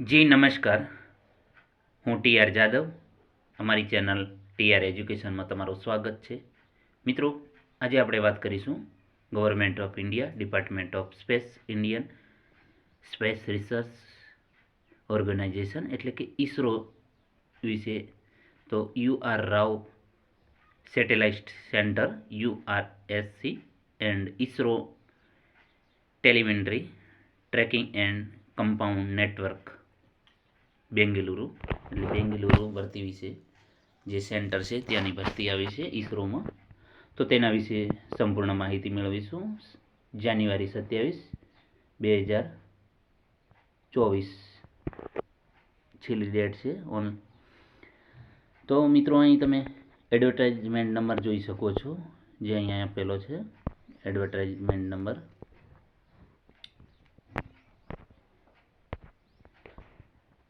જી, નમસ્કાર. હું T R Jadav. અમારી ચેનલ ટી આર એજ્યુકેશનમાં તમારું સ્વાગત છે. મિત્રો, આજે આપણે વાત કરીશું government of India department of space Indian space research organisation એટલે કે ઇસરો વિશે. તો U R Rao satellite centre, U R S C, and ISRO telemetry tracking and compound network. Bengaluru. એટલે બેંગલુરુ ભરતી વિશે જે સેન્ટર છે ત્યાંની ભરતી આવી છે ઈસરોમાં. તો તેના વિશે સંપૂર્ણ માહિતી મેળવીશું. જાન્યુઆરી સત્યાવીસ, બે હજાર ચોવીસ. છેલ્લી ડેટ છે ઓન. તો મિત્રો અહીં તમે એડવર્ટાઇઝમેન્ટ નંબર જોઈ શકો છો. જે અહીંયા આપેલો છે. Advertisement number.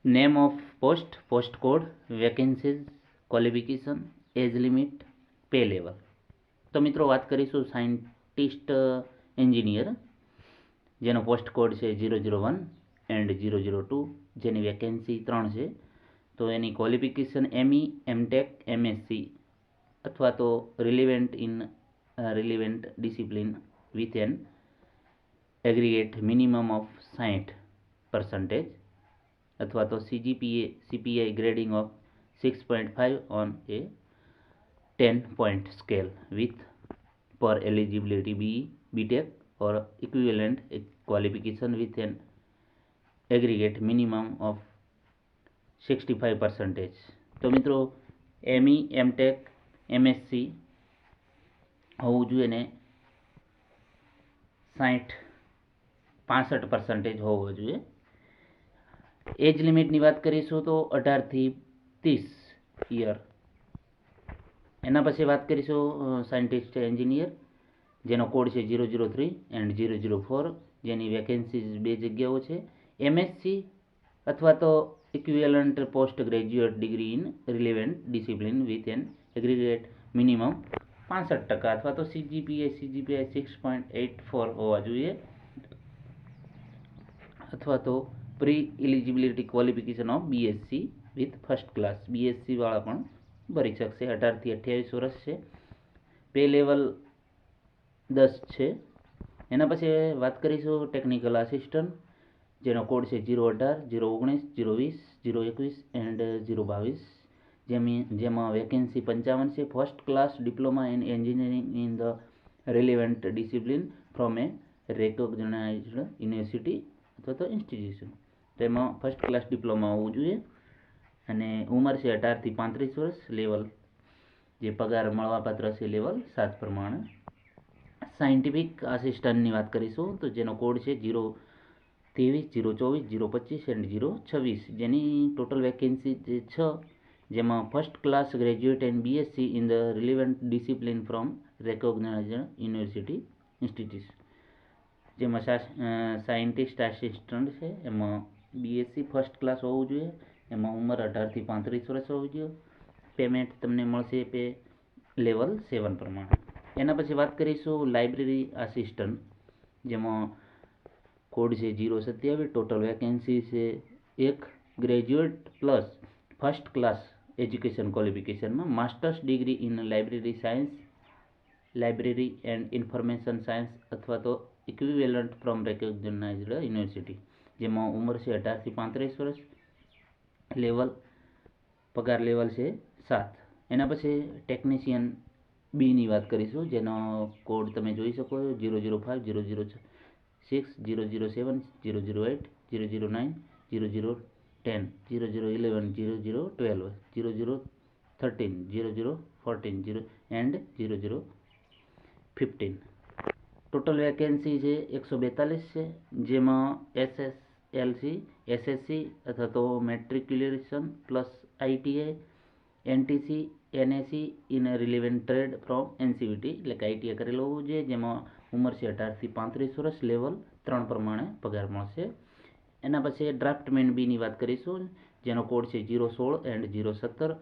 Name of post post code vacancies qualification age limit pay level તો મિત્રો વાત કરીશું સાયન્ટિસ્ટ એન્જિનિયર જેનો પોસ્ટ કોડ છે zero zero one and zero zero two જેની વેકેન્સી ત્રણ છે. તો એની ક્વોલિફિકેશન એમઈ એમટેક એમએસસી અથવા તો relevant in relevant discipline with an aggregate minimum of સાઠ પર્સન્ટેજ અથવા તો CGPA CPI grading of six point five on a ten point scale with પર eligibility B BTech or equivalent qualification with an aggregate minimum of five percentage તો મિત્રો M E MTech MSc હોવું જોઈએ ને સાઠ પાસઠ પર્સન્ટેજ હોવો જોઈએ. એજ લિમિટની વાત કરીશું તો અઢારથી ત્રીસ યર. એના પછી વાત કરીશું સાયન્ટિસ્ટ એન્જિનિયર, જેનો કોડ છે zero zero three and zero zero four, જેની વેકેન્સીઝ બે જગ્યાઓ છે. એમએસસી અથવા તો equivalent post graduate degree in relevant discipline with an aggregate minimum પાસઠ ટકા અથવા તો CGPA CGPI six point eight four હોવા જોઈએ. અથવા તો pre qualification of BSc with first class BSc વાળા પણ ભરી શકશે. અઢારથી અઠ્યાવીસ વર્ષ છે. પે લેવલ દસ છે. એના પછી વાત કરીશું ટેકનિકલ આસિસ્ટન્ટ જેનો કોડ છે જીરો અઢાર જીરો ઓગણીસ જીરો વીસ જીરો એકવીસ એન્ડ જીરો બાવીસ. જેમી જેમાં વેકેન્સી પંચાવન છે. First class diploma in engineering in the relevant discipline from a recognised university અથવા તો ઇન્સ્ટિટ્યુશન તેમાં ફર્સ્ટ ક્લાસ ડિપ્લોમા હોવું જોઈએ અને ઉંમર છે અઢારથી પાંત્રીસ વર્ષ લેવલ જે પગાર મળવાપાત્ર છે લેવલ સાત પ્રમાણે. સાયન્ટિફિક આસિસ્ટન્ટની વાત કરીશું તો જેનો કોડ છે જીરો ત્રેવીસ જીરો ચોવીસ જીરો પચીસ એન્ડ જીરો છવ્વીસ. જેની ટોટલ વેકેન્સી જે છ, જેમાં first class graduate and BSc in the relevant discipline from recognised university institute જેમાં સાયન્ટિસ્ટ આસિસ્ટન્ટ છે, એમાં બીએસસી ફર્સ્ટ ક્લાસ હોવું જોઈએ. એમાં ઉંમર અઢારથી પાંત્રીસ વર્ષ હોવી જોઈએ. પેમેન્ટ તમને મળશે પે લેવલ સેવન પ્રમાણે. એના પછી વાત કરીશું લાઇબ્રેરી આસિસ્ટન્ટ જેમાં કોડ છે જીરો સત્યાવીસ ટોટલ વેકેન્સી છે એક graduate plus first class education ક્વોલિફિકેશનમાં masters degree in library science library and information science અથવા તો ઇક્વિવેલન્ટ ફ્રોમ રેકોગ્નાઇઝડ યુનિવર્સિટી જેમાં ઉંમર છે અઢારથી પાંત્રીસ વર્ષ લેવલ પગાર લેવલ છે સાત એના પછી ટેકનિશિયન બીની વાત કરીશું જેનો કોડ તમે જોઈ શકો છો zero zero five zero zero six zero zero seven zero zero eight zero zero nine zero zero ten zero zero eleven zero zero twelve zero zero thirteen zero zero fourteen zero and zero zero fifteen total vacancy છે એકસો બેતાલીસ છે જેમાં SS LC, SSC અથવા તો matriculation plus ITI, NTC NAC in relevant trade from NCVT એટલે કે ITI કરેલું હોવું જોઈએ, જેમાં ઉંમર છે અઢારથી પાંત્રીસ વર્ષ, લેવલ ત્રણ પ્રમાણે પગાર મળશે. એના પછી ડ્રાફ્ટમેન બીની વાત કરીશું, જેનો કોડ છે જીરો સોળ એન્ડ જીરો સત્તર.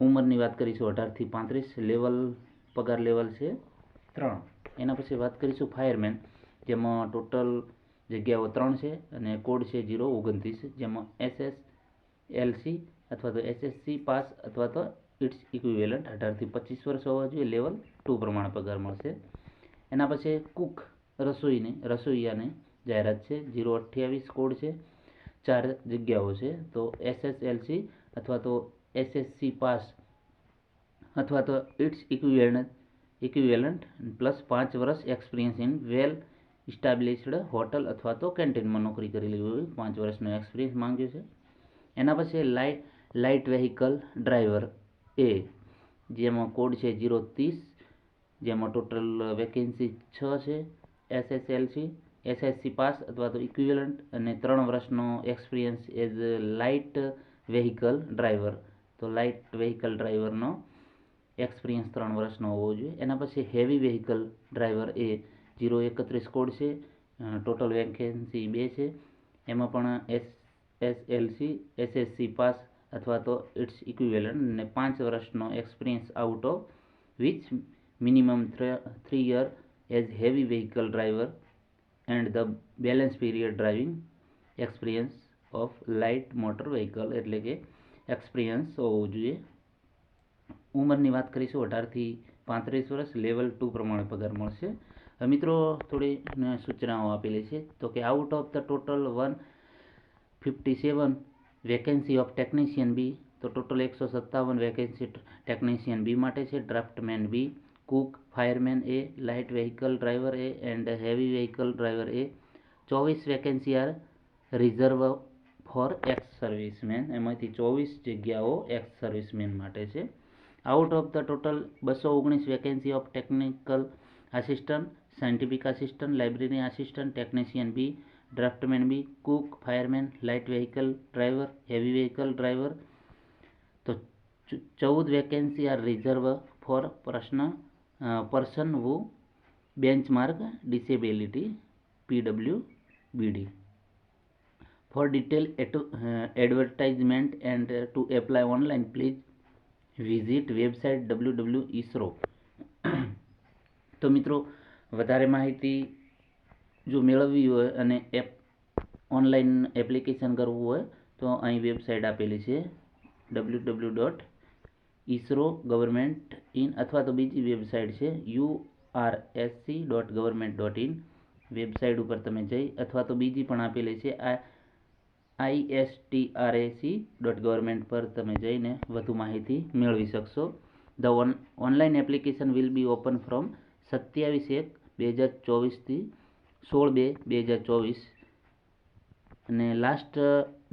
ઉંમરની વાત કરીશું અઢારથી પાંત્રીસ, લેવલ, પગાર લેવલ છે ત્રણ. એના પછી વાત કરીશું ફાયરમેન, જેમાં ટોટલ જગ્યાઓ ત્રણ છે અને કોડ છે જીરો ઓગણત્રીસ, જેમાં એસએસ એલસી અથવા તો એસએસસી પાસ અથવા તો ઇટ્સ ઇક્વિવેલન્ટ અઢારથી પચીસ વર્ષ હોવા જોઈએ લેવલ ટુ પ્રમાણે પગાર મળશે. એના પછી કુક રસોઈને, રસોઈયાને જાહેરાત છે જીરો અઠ્યાવીસ કોડ છે, ચાર જગ્યાઓ છે, તો એસએસએલસી અથવા તો એસએસસી પાસ અથવા તો ઇટ્સ ઇક્વિવેલન્ટ ઇક્વિવેલન્ટ પ્લસ પાંચ વર્ષ experience in well established hotel અથવા તો કેન્ટીનમાં નોકરી કરેલી હોય. પાંચ વર્ષનો એક્સપિરિયન્સ માંગ્યો છે. એના પછી light light vehicle driver A, જેમાં કોડ છે જીરો ત્રીસ, જેમાં ટોટલ વેકેન્સી છ છે એસએસએલસી એસએસસી પાસ અથવા તો ઇક્વિવેલન્ટ અને ત્રણ વર્ષનો experience as light vehicle driver તો લાઇટ વેહિકલ ડ્રાઈવરનો એક્સપિરિયન્સ ત્રણ વર્ષનો હોવો જોઈએ. એના પછી heavy vehicle driver A zero એકત્રીસ કોડ છે ટોટલ વેકેન્સી બે છે. એમાં પણ એસ એસએલસી એસએસસી પાસ અથવા તો ઇટ્સ ઇક્વિવેલન્ટ ને પાંચ વર્ષનો experience out of which minimum three year as heavy vehicle driver and the balance period driving experience of light motor vehicle એટલે કે એક્સપિરિયન્સ હોવું જોઈએ. ઉંમરની વાત કરીશું, અઢારથી પાંત્રીસ વર્ષ લેવલ ટુ પ્રમાણે પગાર મળશે. મિત્રો, થોડી સૂચનાઓ આપેલી છે. તો કે out of the total one fifty seven vacancy of technician B તો ટોટલ એકસો સત્તાવન વેકેન્સી ટેકનિશિયન બી માટે છે. Draughtsman B cook fireman A light vehicle driver A and heavy vehicle driver A ચોવીસ vacancy are reserve for ex servicemen એમાંથી ચોવીસ જગ્યાઓ x servicemen માટે છે. આઉટ ઓફ ધ ટોટલ બસો ઓગણીસ vacancy of technical assistant scientific assistant library assistant technician B draftsman B cook fireman light vehicle driver heavy vehicle driver તો ચ- ચૌદ વેકેન્સી આર રિઝર્વ ફોર પ્રશ્ન person with benchmark disability PW BD for detail advertisement and to apply online please visit website W W ISRO તો મિત્રો વધારે માહિતી જો મેળવવી હોય અને એપ, ઓનલાઈન એપ્લિકેશન કરવું હોય, તો અહીં વેબસાઇટ આપેલી છે W W dot ISRO government in અથવા તો બીજી વેબસાઇટ છે U R S C dot government dot in website ઉપર તમે જઈ અથવા તો બીજી પણ આપેલી છે આ I S T R A C dot government પર તમે જઈને વધુ માહિતી મેળવી શકશો. The on online application will be open from સત્યાવીસ એક બે હજાર ચોવીસથી સોળ બે બે હજાર ચોવીસ. અને last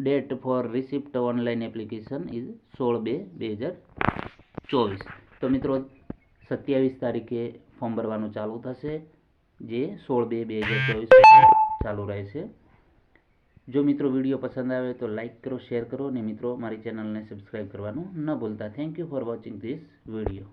date for receipt online application is સોળ બે બે હજાર ચોવીસ. તો મિત્રો, સત્યાવીસ તારીખે ફોર્મ ભરવાનું ચાલુ થશે, જે સોળ બે બે હજાર ચોવીસ ચાલુ રહેશે. જો મિત્રો વીડિયો પસંદ આવે તો લાઇક કરો શેર કરો, અને મિત્રો મારી ચેનલને સબસ્ક્રાઈબ કરવાનું ન ભૂલતા. Thank you for watching this video